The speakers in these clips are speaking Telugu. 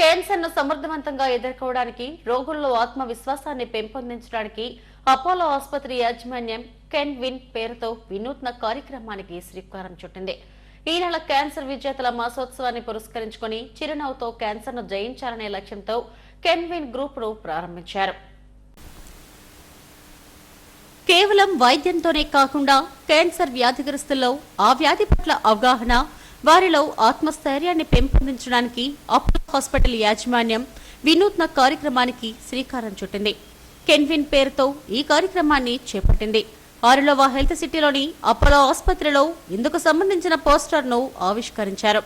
క్యాన్సర్ను సమర్థవంతంగా ఎదుర్కోవడానికి రోగుల్లో ఆత్మవిశ్వాసాన్ని పెంపొందించడానికి అపోలో ఆసుపత్రి యాజమాన్యం కెన్ విన్ పేరుతో వినూత్న కార్యక్రమానికి శ్రీకారం చుట్టింది. ఈ నెల క్యాన్సర్ విజేతల మాసోత్సవాన్ని పురస్కరించుకొని చిరునవ్వుతో క్యాన్సర్ను జయించాలనే లక్ష్యంతో కెన్ విన్ గ్రూప్ను ప్రారంభించారు. కేవలం వైద్యంతోనే కాకుండా క్యాన్సర్ వ్యాధిగ్రస్తుల్లో ఆ వ్యాధి పట్ల అవగాహన వారిలో ఆత్మస్థైర్యాన్ని పెంపొందించడానికి అపోలో హాస్పిటల్ యాజమాన్యం వినూత్న కార్యక్రమానికి శ్రీకారం చుట్టింది. కెన్విన్ పేరుతో ఈ కార్యక్రమాన్ని చేపట్టింది. ఆరులోవ హెల్త్ సిటీలోని అపోలో ఆసుపత్రిలో ఇందుకు సంబంధించిన పోస్టర్ను ఆవిష్కరించారు.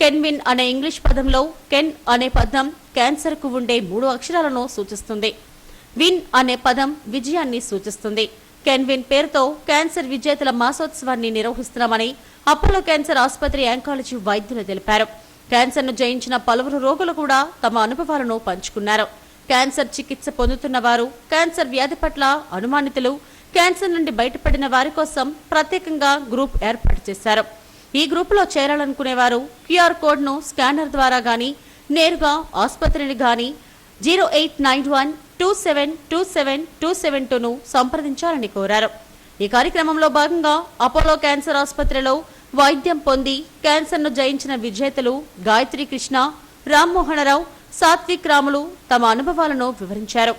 కెన్విన్ అనే ఇంగ్లీష్ పదంలో కెన్ అనే పదం క్యాన్సర్కు ఉండే మూడు అక్షరాలను సూచిస్తుంది. విన్ అనే పదం విజయాన్ని సూచిస్తుంది. కెన్విన్ పేరుతో క్యాన్సర్ విజేతల మాసోత్సవాన్ని నిర్వహిస్తున్నామని అపోలో క్యాన్సర్ ఆసుపత్రి యాంకాలజీ వైద్యులు తెలిపారు. క్యాన్సర్ను జయించిన పలువురు రోగులు కూడా తమ అనుభవాలను పంచుకున్నారు. క్యాన్సర్ చికిత్స పొందుతున్న వారు క్యాన్సర్ వ్యాధి పట్ల అనుమానితులు క్యాన్సర్ నుండి బయటపడిన వారి కోసం ప్రత్యేకంగా గ్రూప్ ఏర్పాటు చేశారు. ఈ గ్రూపులో చేరాలనుకునేవారు క్యూఆర్ కోడ్ను స్కానర్ ద్వారా కానీ నేరుగా ఆసుపత్రిని కానీ zero eight nine one two seven two seven two seven టూను సంప్రదించాలని కోరారు ఈ కార్యక్రమంలో భాగంగా అపోలో క్యాన్సర్ ఆసుపత్రిలో వైద్యం పొంది క్యాన్సర్ను జయించిన విజేతలు గాయత్రి కృష్ణ రామ్మోహనరావు సాత్విక్ రాములు తమ అనుభవాలను వివరించారు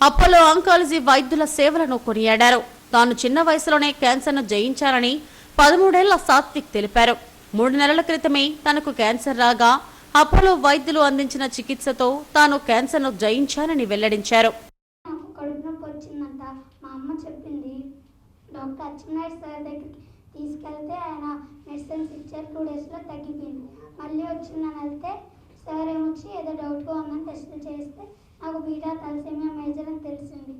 అపోలో ఆంకాలజీ వైద్యుల సేవలను కొనియాడారు తాను చిన్న వయసులోనే క్యాన్సర్ను జయించారని పదమూడేళ్ళ సాత్విక్ తెలిపారు మూడు నెలల క్రితమే తనకు క్యాన్సర్ రాగా అపోలో వైద్యులు అందించిన చికిత్సతో తాను క్యాన్సర్ను జయించానని వెల్లడించారు. నాకు కడుపు వచ్చిందంట మా అమ్మ చెప్పింది. డాక్టర్ అచ్చెన్నాయుడు సార్ దగ్గరికి తీసుకెళ్తే ఆయన మెడిసిన్స్ ఇచ్చారు. టూ డేస్లో తగ్గిపోయింది. మళ్ళీ వచ్చిందని వెళ్తే సార్ ఏమొచ్చి ఏదో డౌట్గా ఉందని టెస్ట్ చేస్తే నాకు బీటా తలసేమియా మేజర్ అని తెలిసింది.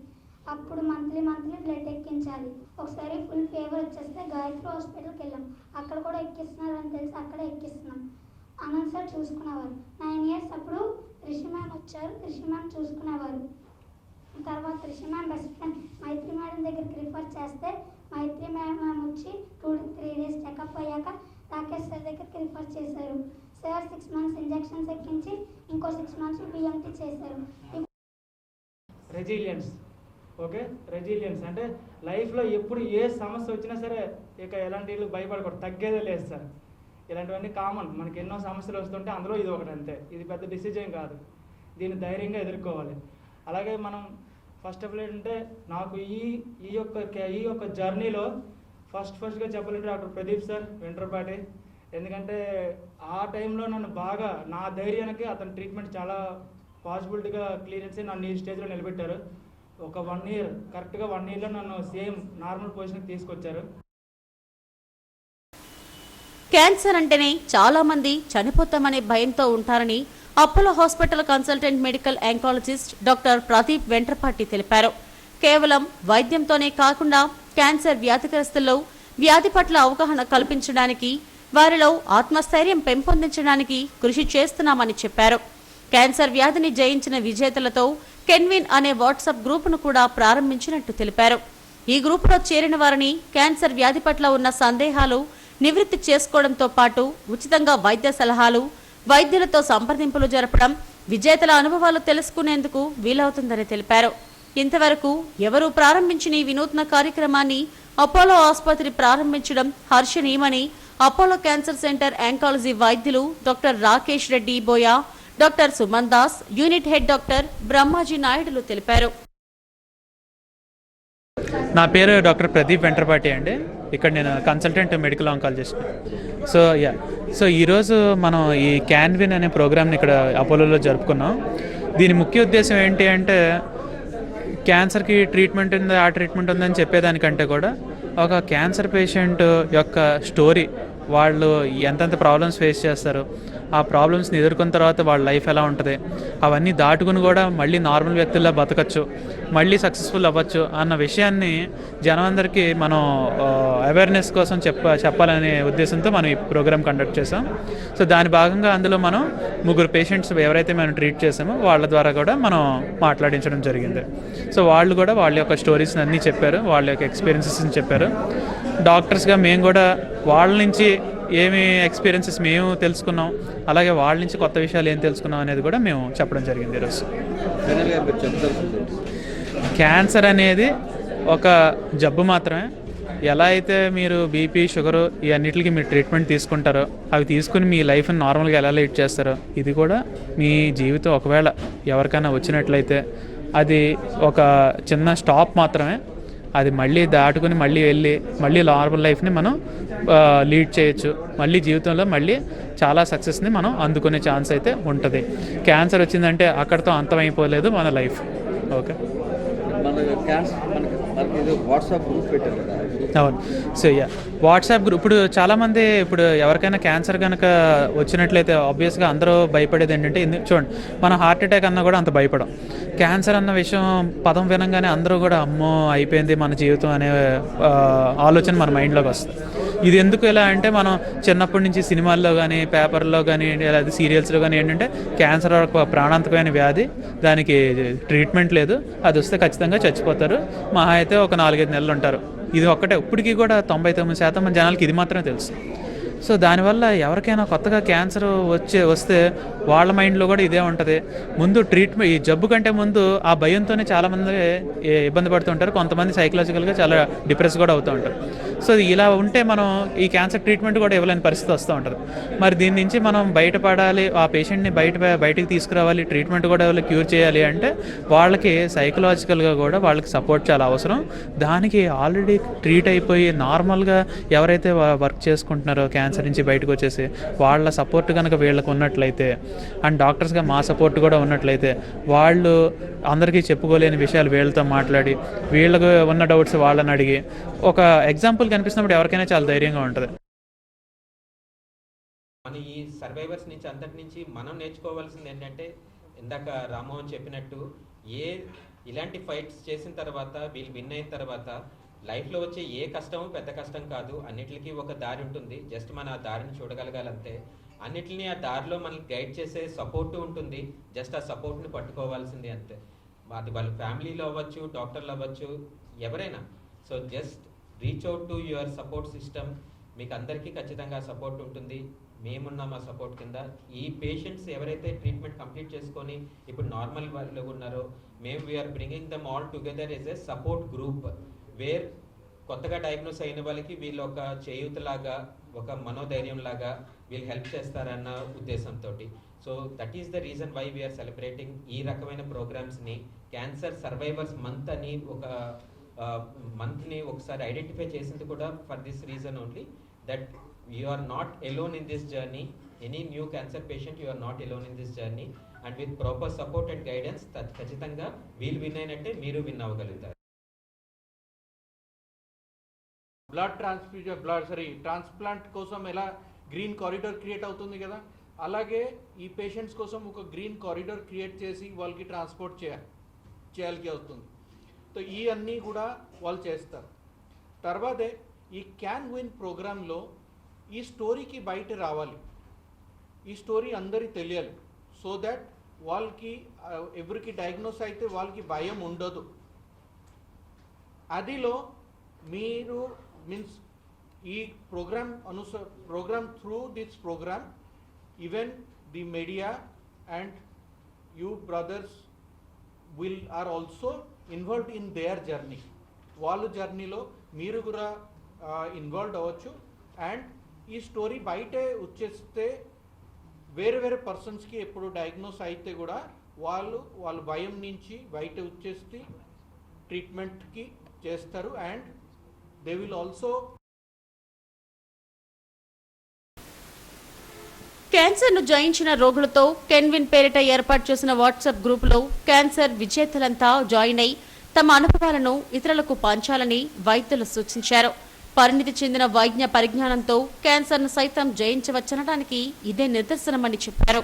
అప్పుడు మంత్లీ మంత్లీ బ్లడ్ ఎక్కించాలి. ఒకసారి ఫుల్ ఫీవర్ వచ్చేస్తే గాయత్రి హాస్పిటల్కి వెళ్ళాం. అక్కడ కూడా ఎక్కిస్తున్నారని తెలిసి. అక్కడ ఎక్కిస్తున్నాం. అనంత సార్ చూసుకునేవారు. నైన్ ఇయర్స్ అప్పుడు రిషి మ్యామ్ వచ్చారు. రిషి మ్యామ్ చూసుకునేవారు. తర్వాత Rishi ma'am best friend Maitri madam దగ్గరికి రిఫర్ చేస్తే మైత్రి మేడం మ్యామ్ వచ్చి టూ త్రీ డేస్ చెకప్ అయ్యాక రాకేష్ సార్ దగ్గరికి రిఫర్ చేశారు. సార్ సిక్స్ మంత్స్ ఇంజెక్షన్స్ ఎక్కించి ఇంకో సిక్స్ మంత్స్ బిఎంటీ చేశారు. రెజిలియన్స్ ఓకే రెజిలియన్స్ అంటే లైఫ్లో ఎప్పుడు ఏ సమస్య వచ్చినా సరే ఇక ఎలాంటి భయపడకూడదు. తగ్గేదే లేదు సార్ ఇలాంటివన్నీ కామన్. మనకి ఎన్నో సమస్యలు వస్తుంటే అందులో ఇది ఒకటి అంతే. ఇది పెద్ద డిసిజన్ కాదు. దీన్ని ధైర్యంగా ఎదుర్కోవాలి. అలాగే మనం ఫస్ట్ ఆఫ్ ఆల్ ఏంటంటే నాకు ఈ ఈ యొక్క ఈ యొక్క జర్నీలో ఫస్ట్ ఫస్ట్గా చెప్పాలంటే డాక్టర్ ప్రదీప్ సార్ వెంట్రపాటి ఎందుకంటే ఆ టైంలో నన్ను బాగా నా ధైర్యానికి అతని ట్రీట్మెంట్ చాలా పాసిబిలిటీగా క్లియరెన్స్ నన్ను ఈ స్టేజ్లో నిలబెట్టారు. ఒక వన్ ఇయర్ కరెక్ట్గా వన్ ఇయర్లో నన్ను సేమ్ నార్మల్ పొజిషన్కి తీసుకొచ్చారు. క్యాన్సర్ అంటేనే చాలా మంది చనిపోతామనే భయంతో ఉంటారని Apollo hospital consultant medical oncologist doctor Pradeep Ventrapati తెలిపారు. కేవలం వైద్యంతోనే కాకుండా క్యాన్సర్ వ్యాధిగ్రస్తుల్లో వ్యాధి పట్ల అవగాహన కల్పించడానికి వారిలో ఆత్మస్థైర్యం పెంపొందించడానికి కృషి చేస్తున్నామని చెప్పారు. క్యాన్సర్ వ్యాధిని జయించిన విజేతలతో కెన్విన్ అనే వాట్సాప్ గ్రూపును కూడా ప్రారంభించినట్టు తెలిపారు. ఈ గ్రూపులో చేరిన వారిని క్యాన్సర్ వ్యాధి పట్ల ఉన్న సందేహాలు నివృత్తి చేసుకోవడంతో పాటు ఉచితంగా వైద్య సలహాలు వైద్యులతో సంప్రదింపులు జరపడం విజేతల అనుభవాలు తెలుసుకునేందుకు వీలవుతుందని తెలిపారు. ఇంతవరకు ఎవరూ ప్రారంభించిన ఈ వినూత్న కార్యక్రమాన్ని అపోలో ఆసుపత్రి ప్రారంభించడం హర్షణీయమని అపోలో క్యాన్సర్ సెంటర్ యాంకాలజీ వైద్యులు doctor Rakesh Reddy Boya doctor Suman Das unit head doctor Brahmaji నాయుడులు తెలిపారు. నా పేరు డాక్టర్ ప్రదీప్ వెంటర్పాటి అండి. ఇక్కడ నేను consultant medical oncologist so yeah so ఈరోజు మనం ఈ క్యాన్విన్ అనే ప్రోగ్రామ్ని ఇక్కడ అపోలోలో జరుపుకున్నాం. దీని ముఖ్య ఉద్దేశం ఏంటి అంటే క్యాన్సర్కి ట్రీట్మెంట్ ఉంది ఆ ట్రీట్మెంట్ ఉందని చెప్పేదానికంటే కూడా ఒక క్యాన్సర్ పేషెంట్ యొక్క స్టోరీ వాళ్ళు ఎంతెంత ప్రాబ్లమ్స్ ఫేస్ చేస్తారు ఆ ప్రాబ్లమ్స్ని ఎదుర్కొన్న తర్వాత వాళ్ళ లైఫ్ ఎలా ఉంటుంది? అవన్నీ దాటుకుని కూడా మళ్ళీ నార్మల్ వ్యక్తుల్లో బతకచ్చు మళ్ళీ సక్సెస్ఫుల్ అవ్వచ్చు అన్న విషయాన్ని జనం అందరికీ మనం అవేర్నెస్ కోసం చెప్ప చెప్పాలనే ఉద్దేశంతో మనం ఈ ప్రోగ్రామ్ కండక్ట్ చేసాం సో దాని భాగంగా అందులో మనం ముగ్గురు పేషెంట్స్ ఎవరైతే మనం ట్రీట్ చేసామో వాళ్ళ ద్వారా కూడా మనం మాట్లాడించడం జరిగింది. సో వాళ్ళు కూడా వాళ్ళ యొక్క స్టోరీస్ అన్నీ చెప్పారు వాళ్ళ యొక్క ఎక్స్పీరియన్సెస్ని చెప్పారు. డాక్టర్స్గా మేము కూడా వాళ్ళ నుంచి ఏమి ఎక్స్పీరియన్సెస్ మేము తెలుసుకున్నాం. అలాగే వాళ్ళ నుంచి కొత్త విషయాలు ఏం తెలుసుకున్నాం అనేది కూడా మేము చెప్పడం జరిగింది ఈరోజు క్యాన్సర్ అనేది ఒక జబ్బు మాత్రమే. ఎలా అయితే మీరు బీపీ షుగరు ఈ అన్నిటికి మీరు ట్రీట్మెంట్ తీసుకుంటారో అవి తీసుకుని మీ లైఫ్ని నార్మల్గా ఎలా లీడ్ చేస్తారో ఇది కూడా మీ జీవితం ఒకవేళ ఎవరికైనా వచ్చినట్లయితే అది ఒక చిన్న స్టాప్ మాత్రమే. అది మళ్ళీ దాటుకుని మళ్ళీ వెళ్ళి మళ్ళీ నార్మల్ లైఫ్ని మనం లీడ్ చేయొచ్చు. మళ్ళీ జీవితంలో మళ్ళీ చాలా సక్సెస్ని మనం అందుకునే ఛాన్స్ అయితే ఉంటుంది. క్యాన్సర్ వచ్చిందంటే అక్కడితో అంతమైపోలేదు మన లైఫ్ ఓకే మన క్యాన్సర్ మనకి వాట్సాప్ గ్రూప్ పెట్టారు కదా. అవును. సో యా వాట్సాప్ గ్రూప్ ఇప్పుడు చాలామంది ఇప్పుడు ఎవరికైనా క్యాన్సర్ కనుక వచ్చినట్లయితే ఆబ్వియస్గా అందరూ భయపడేది ఏంటంటే ఎందుకు చూడండి మన హార్ట్ అటాక్ అన్నా కూడా అంత భయపడం. క్యాన్సర్ అన్న విషయం పదం వినంగానే అందరూ కూడా అమ్మో అయిపోయింది మన జీవితం అనే ఆలోచన మన మైండ్లోకి వస్తుంది. ఇది ఎందుకు ఎలా అంటే మనం చిన్నప్పటి నుంచి సినిమాల్లో కానీ పేపర్లో కానీ లేదా సీరియల్స్లో కానీ ఏంటంటే క్యాన్సర్ ఒక ప్రాణాంతకమైన వ్యాధి దానికి ట్రీట్మెంట్ లేదు అది వస్తే ఖచ్చితంగా చచ్చిపోతారు. మహా అయితే ఒక నాలుగైదు నెలలు ఉంటారు ఇది ఒక్కటే. ఇప్పటికీ కూడా తొంభై తొమ్మిది శాతం మంది జనాలకి ఇది మాత్రమే తెలుసు. సో దానివల్ల ఎవరికైనా కొత్తగా క్యాన్సర్ వచ్చే వస్తే వాళ్ళ మైండ్లో కూడా ఇదే ఉంటుంది. ముందు ట్రీట్మెంట్ ఈ జబ్బు కంటే ముందు ఆ భయంతోనే చాలామంది ఇబ్బంది పడుతూ ఉంటారు. కొంతమంది సైకలాజికల్గా చాలా డిప్రెస్ కూడా అవుతూ ఉంటారు. సో ఇలా ఉంటే మనం ఈ క్యాన్సర్ ట్రీట్మెంట్ కూడా ఇవ్వలేని పరిస్థితి వస్తూ ఉంటుంది. మరి దీని నుంచి మనం బయటపడాలి ఆ పేషెంట్ని బయట బయటకు తీసుకురావాలి ట్రీట్మెంట్ కూడా ఇవ్వాలి క్యూర్ చేయాలి అంటే వాళ్ళకి సైకలాజికల్గా కూడా వాళ్ళకి సపోర్ట్ చాలా అవసరం. దానికి ఆల్రెడీ ట్రీట్ అయిపోయి నార్మల్గా ఎవరైతే వర్క్ చేసుకుంటున్నారో క్యాన్సర్ నుంచి బయటకు వచ్చేసి వాళ్ళ సపోర్ట్ కనుక వీళ్ళకి ఉన్నట్లయితే అండ్ డాక్టర్స్గా మా సపోర్ట్ కూడా ఉన్నట్లయితే వాళ్ళు అందరికీ చెప్పుకోలేని విషయాలు వీళ్ళతో మాట్లాడి వీళ్ళకు ఉన్న డౌట్స్ వాళ్ళని అడిగి ఒక ఎగ్జాంపుల్ కనిపిస్తున్నప్పుడు ఎవరికైనా చాలా ధైర్యంగా ఉంటుంది. మన ఈ సర్వైవర్స్ నుంచి అంతటి నుంచి మనం నేర్చుకోవాల్సింది ఏంటంటే ఇందాక రామ్మోహన్ చెప్పినట్టు ఏ ఇలాంటి ఫైట్స్ చేసిన తర్వాత వీళ్ళు విన్ అయిన తర్వాత లైఫ్లో వచ్చే ఏ కష్టము పెద్ద కష్టం కాదు. అన్నిటికీ ఒక దారి ఉంటుంది. జస్ట్ మన ఆ దారిని చూడగలగాలంతే. అన్నిటిని ఆ దారిలో మనల్ని గైడ్ చేసే సపోర్ట్ ఉంటుంది. జస్ట్ ఆ సపోర్ట్ని పట్టుకోవాల్సింది అంతే. అది వాళ్ళ ఫ్యామిలీలో అవ్వచ్చు డాక్టర్లు అవ్వచ్చు ఎవరైనా. So just reach out to your support system మీకు అందరికీ ఖచ్చితంగా సపోర్ట్ ఉంటుంది. మేమున్నాం ఆ సపోర్ట్ కింద. ఈ పేషెంట్స్ ఎవరైతే ట్రీట్మెంట్ కంప్లీట్ చేసుకొని ఇప్పుడు నార్మల్ వాళ్ళు ఉన్నారో మేము we're bringing them all together as a support group where కొత్తగా డయాగ్నోస్ అయిన వాళ్ళకి వీళ్ళు ఒక చేయూతలాగా ఒక మనోధైర్యం లాగా వీళ్ళు హెల్ప్ చేస్తారన్న ఉద్దేశంతో so that is the reason why we're celebrating ఈ రకమైన ప్రోగ్రామ్స్ని క్యాన్సర్ సర్వైవర్స్ మంత్ అని ఒక మంత్ని ఒకసారి ఐడెంటిఫై చేసింది కూడా for this reason only that you are not alone in this journey any new cancer patient you are not alone in this journey and with proper support and guidance ఖచ్చితంగా వీళ్ళు విన్ అయినట్టే మీరు win అవ్వగలుగుతారు. Blood transfusion blood sorry transplant కోసం ఎలా గ్రీన్ కారిడార్ క్రియేట్ అవుతుంది కదా? అలాగే ఈ పేషెంట్స్ కోసం ఒక గ్రీన్ కారిడార్ క్రియేట్ చేసి వాళ్ళకి ట్రాన్స్పోర్ట్ చేయాలి చేయాల్సి వస్తుంది. సో ఈ అన్నీ కూడా వాళ్ళు చేస్తారు. తర్వాతే ఈ క్యాన్ విన్ ప్రోగ్రాంలో ఈ స్టోరీకి బయట రావాలి. ఈ స్టోరీ అందరికి తెలియాలి. సో దట్ వాళ్ళకి ఎవరికి డయాగ్నోస్ అయితే వాళ్ళకి భయం ఉండదు. అదిలో మీరు మీన్స్ ఈ programme అనుస programme through this programme even the media and you brothers will are also involved in their journey వాళ్ళు జర్నీలో మీరు కూడా ఇన్వాల్వ్ అవ్వచ్చు. అండ్ ఈ స్టోరీ బయటే వచ్చేస్తే వేరే వేరే పర్సన్స్కి ఎప్పుడు డయాగ్నోస్ అయితే కూడా వాళ్ళు వాళ్ళ భయం నుంచి బయట వచ్చేసి ట్రీట్మెంట్కి చేస్తారు. అండ్ దే విల్ ఆల్సో క్యాన్సర్ను జయించిన రోగులతో కెన్విన్ పేరిట ఏర్పాటు చేసిన వాట్సాప్ గ్రూపులో క్యాన్సర్ విజేతలంతా జాయిన్ అయి తమ అనుభవాలను ఇతరులకు పంచాలని వైద్యులు సూచించారు. పరిణితి చెందిన వైజ్ఞ పరిజ్ఞానంతో క్యాన్సర్ను సైతం జయించవచ్చనడానికి ఇదే నిదర్శనమని చెప్పారు.